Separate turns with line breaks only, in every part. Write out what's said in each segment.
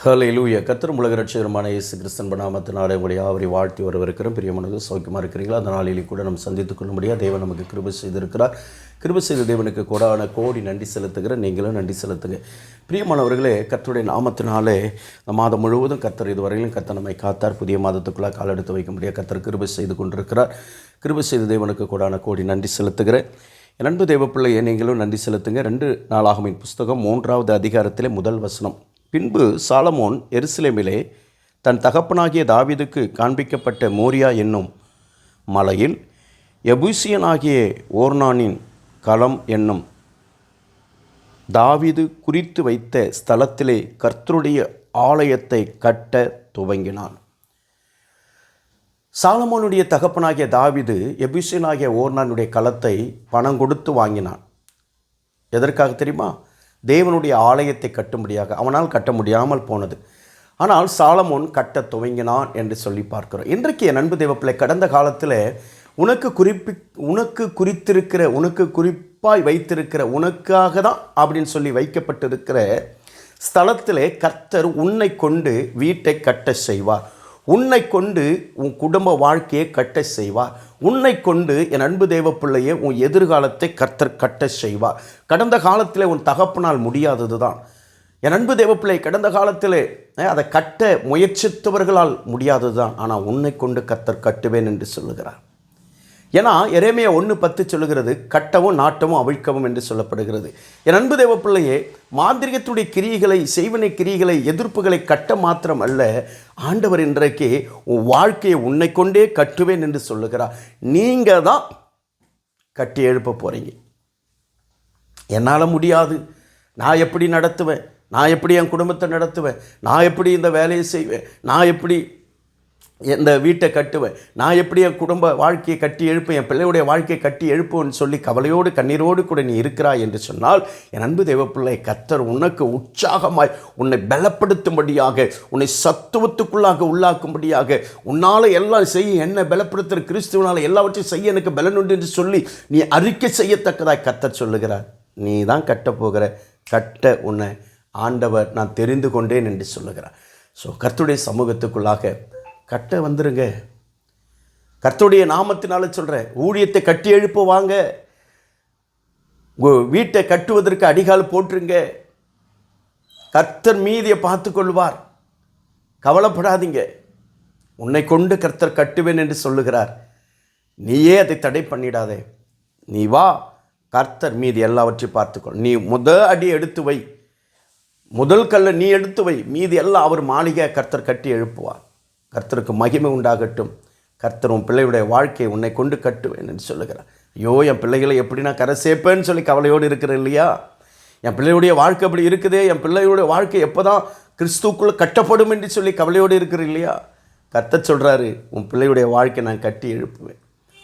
ஹலே லூயா கத்திரம் உலக ரட்சகரமான இயேசு கிறிஸ்தன் நாமத்தினாலே உங்களை ஆவரி வாழ்த்தி வரவிருக்கிறோம் பிரியமானது சௌக்கியமாக இருக்கிறீங்களா அந்த நாளிலே கூட நம்ம சந்தித்துக் கொள்ளும்படியாக தேவன் நமக்கு கிருபை செய்திருக்கிறார். கிருப செய்த தேவனுக்கு கூடான கோடி நன்றி செலுத்துகிற நீங்களும் நன்றி செலுத்துங்க. பிரியமானவர்களே கத்தருடைய நாமத்தினாலே இந்த மாதம் முழுவதும் கத்தர் இதுவரையிலும் கர்த்தர் நம்மை காத்தார். புதிய மாதத்துக்குள்ளே காலெடுத்து வைக்க முடியாது கத்தர் கிருப செய்து கொண்டிருக்கிறார். கிருபை செய்த தேவனுக்கு கூடான கோடி நன்றி செலுத்துகிறேன். நண்பு தேவப்பிள்ளையை நீங்களும் நன்றி செலுத்துங்க. ரெண்டு நாளாகமின் புஸ்தகம் மூன்றாவது அதிகாரத்திலே முதல் வசனம். பின்பு சாலமோன் எருசலேமிலே தன் தகப்பனாகிய தாவீதுக்கு காண்பிக்கப்பட்ட மோரியா என்னும் மலையில் எபூசியனாகிய ஓர்னானின் களம் என்னும் தாவிது குறித்து வைத்த ஸ்தலத்திலே கர்த்தருடைய ஆலயத்தை கட்ட துவங்கினான். சாலமோனுடைய தகப்பனாகிய தாவிது எபிசியனாகிய ஓர்னானுடைய களத்தை பணம் கொடுத்து வாங்கினான். எதற்காக தெரியுமா? தேவனுடைய ஆலயத்தை கட்டும்படியாக அவனால் கட்ட முடியாமல் போனது. ஆனால் சாலமோன் கட்ட துவங்கினான் என்று சொல்லி பார்க்கிறோம். இன்றைக்கு என் அன்பு தேவப்பிள்ளை கடந்த காலத்தில் உனக்கு குறிப்பி உனக்கு குறித்திருக்கிற உனக்கு குறிப்பாய் வைத்திருக்கிற உனக்காக தான் அப்படின்னு சொல்லி வைக்கப்பட்டிருக்கிற ஸ்தலத்திலே கர்த்தர் உன்னை கொண்டு வீட்டை கட்ட செய்வார். உன்னை கொண்டு உன் குடும்ப வாழ்க்கையை கட்ட செய்வார். உன்னை கொண்டு என் அன்பு தேவ உன் எதிர்காலத்தை கர்த்தர் கட்ட செய்வார். கடந்த காலத்தில் உன் தகப்பனால் முடியாதது தான் என் அன்பு தேவப்பிள்ளை கடந்த காலத்தில் அதை கட்ட முயற்சித்தவர்களால் முடியாதது தான் ஆனால் உன்னை கொண்டு கர்த்தர் கட்டுவேன் என்று சொல்லுகிறார். ஏன்னா எரேமையா ஒன்று பத்து சொல்லுகிறது கட்டவும் நாட்டவும் அவிழ்க்கவும் என்று சொல்லப்படுகிறது. என் அன்பு தேவ பிள்ளையே மாந்திரிகத்துடைய கிரியைகளை செய்வனை கிரியைகளை எதிர்ப்புகளை கட்ட மாத்திரம் அல்ல ஆண்டவர் இன்றைக்கு உன் வாழ்க்கையை உன்னை கொண்டே கட்டுவேன் என்று சொல்லுகிறார். நீங்கள் தான் கட்டி எழுப்ப போகிறீங்க என்னால் முடியாது. நான் எப்படி நடத்துவேன்? நான் எப்படி என் குடும்பத்தை நடத்துவேன்? நான் எப்படி இந்த வேலையை செய்வேன்? நான் எப்படி இந்த வீட்டை கட்டுவேன். நான் எப்படி என் குடும்ப வாழ்க்கையை கட்டி எழுப்பேன்? என் பிள்ளையுடைய வாழ்க்கையை கட்டி எழுப்புன்னு சொல்லி கவலையோடு கண்ணீரோடு கூட நீ இருக்கிறாய் என்று சொன்னால் என் அன்பு தேவப்பிள்ளை கத்தர் உனக்கு உற்சாகமாய் உன்னை பலப்படுத்தும்படியாக உன்னை சத்துவத்துக்குள்ளாக உள்ளாக்கும்படியாக உன்னால் எல்லாம் செய்ய என்ன பலப்படுத்துகிற கிறிஸ்துவனால் எல்லாவற்றையும் செய்ய எனக்கு பலன் உண்டு என்று சொல்லி நீ அறிக்கை செய்யத்தக்கதாய் கத்தர் சொல்லுகிறார். நீ தான் கட்டப்போகிற கட்ட உன்னை ஆண்டவர் நான் தெரிந்து கொண்டேன் என்று சொல்லுகிறார். ஸோ கர்த்துடைய சமூகத்துக்குள்ளாக கட்ட வந்துடுங்க கர்த்தருடைய நாமத்தினால சொல்கிறேன் ஊழியத்தை கட்டி எழுப்புவாங்க உங்கள் வீட்டை கட்டுவதற்கு அடிகால் போட்டுருங்க. கர்த்தர் மீதியை பார்த்து கொள்வார் கவலைப்படாதீங்க. உன்னை கொண்டு கர்த்தர் கட்டுவேன் என்று சொல்லுகிறார். நீயே அதை தடை பண்ணிடாதே. நீ வா கர்த்தர் மீதி எல்லாவற்றையும் பார்த்துக்கொள். நீ முத அடி எடுத்து வை. முதல் கல்லை நீ எடுத்து வை. மீதி எல்லாம் அவர் மாளிகை கர்த்தர் கட்டி எழுப்புவார். கர்த்தருக்கு மகிமை உண்டாகட்டும். கர்த்தர் உன் பிள்ளையுடைய வாழ்க்கையை உன்னை கொண்டு கட்டுவேன் என்று சொல்லுகிறார். ஐயோ என் பிள்ளைகளை எப்படி நான் கரை சேர்ப்பேன்னு சொல்லி கவலையோடு இருக்கிறேன் இல்லையா? என் பிள்ளையுடைய வாழ்க்கை அப்படி இருக்குதே. என் பிள்ளையுடைய வாழ்க்கை எப்போ தான் கிறிஸ்துக்குள்ளே கட்டப்படும் என்று சொல்லி கவலையோடு இருக்கிறேன் இல்லையா? கர்த்தர் சொல்கிறாரு உன் பிள்ளையுடைய வாழ்க்கை நான் கட்டி எழுப்புவேன்.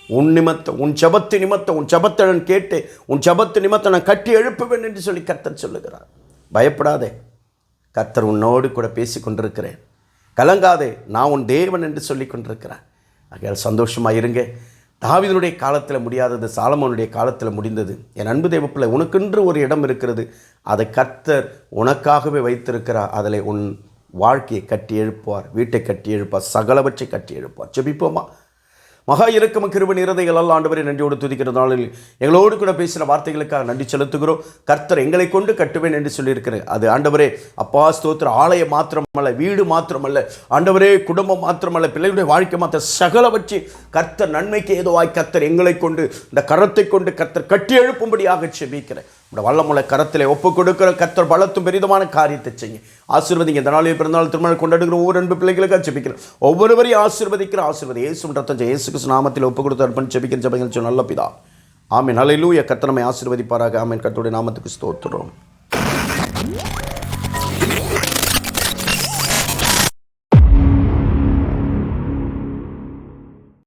உன் நிமித்தம் உன் ஜபத்து நிமித்தம் உன் ஜபத்தை நான் கேட்டு உன் ஜபத்து நிமித்தம் நான் கட்டி எழுப்புவேன் என்று சொல்லி கர்த்தர் சொல்லுகிறார். பயப்படாதே. கர்த்தர் உன்னோடு கூட பேசி கொண்டிருக்கிறேன் கலங்காதே நான் உன் தேவன் என்று சொல்லி கொண்டிருக்கிறேன் ஆகையால் சந்தோஷமாக இருங்க. தாவிதனுடைய காலத்தில் முடியாதது சாலமோனுடைய காலத்தில் முடிந்தது. என் அன்பு தேவப்பிள்ளை உனக்கென்று ஒரு இடம் இருக்கிறது. அதை கர்த்தர் உனக்காகவே வைத்திருக்கிறார். அதில் உன் வாழ்க்கையை கட்டி எழுப்புவார் வீட்டை கட்டி எழுப்பார் சகலவற்றை கட்டி எழுப்பார் செபிப்போமா மகா இறக்கம் கிருப நிறதைகள் அல்ல ஆண்டவரை நன்றியோடு துதிக்கிற நாளில் எங்களோடு கூட பேசின வார்த்தைகளுக்காக நன்றி செலுத்துகிறோம். கர்த்தர் எங்களை கொண்டு கட்டுவேன் என்று சொல்லியிருக்கிறேன் அது ஆண்டவரே அப்பா ஸ்தோத்திர ஆலயம் மாத்திரமல்ல வீடு மாத்திரமல்ல ஆண்டவரே குடும்பம் மாத்திரமல்ல பிள்ளைகளுடைய வாழ்க்கை மாத்திர சகலவற்றை கர்த்தர் நன்மைக்கு ஏதுவாய் கர்த்தர் எங்களை கொண்டு இந்த கரத்தை கொண்டு கர்த்தர் கட்டி எழுப்பும்படியாக செபிக்கிறேன் நம்முடைய வல்லமுள்ள கரத்தில் ஒப்பு கொடுக்கிற கத்தர் பலத்தும் பெரிதமான காரியத்தை செய்யுங்க ஆசீர்வதிங்க. இந்த நாளில் பிறந்தநாள் திருமணம் கொண்டாடுகிற ஒவ்வொரு அன்பு பிள்ளைகளுக்காக ஜெபிக்கிறேன் ஒவ்வொருவரையும் ஆசீர்வதிக்கிற ஆசீர்வதி. இயேசு ரத்தம் இயேசு கிருஷ்ண நாமத்தில் ஒப்பு கொடுத்து அர்ப்பணி ஜெபிக்கிற ஜெபங்கள் நல்ல பிதா. ஆமீன். அலையிலூய கத்தனமை ஆசீர்வதிப்பாராக. ஆமீன். கத்தோடைய நாமத்துக்கு ஸ்தோத்திரம்.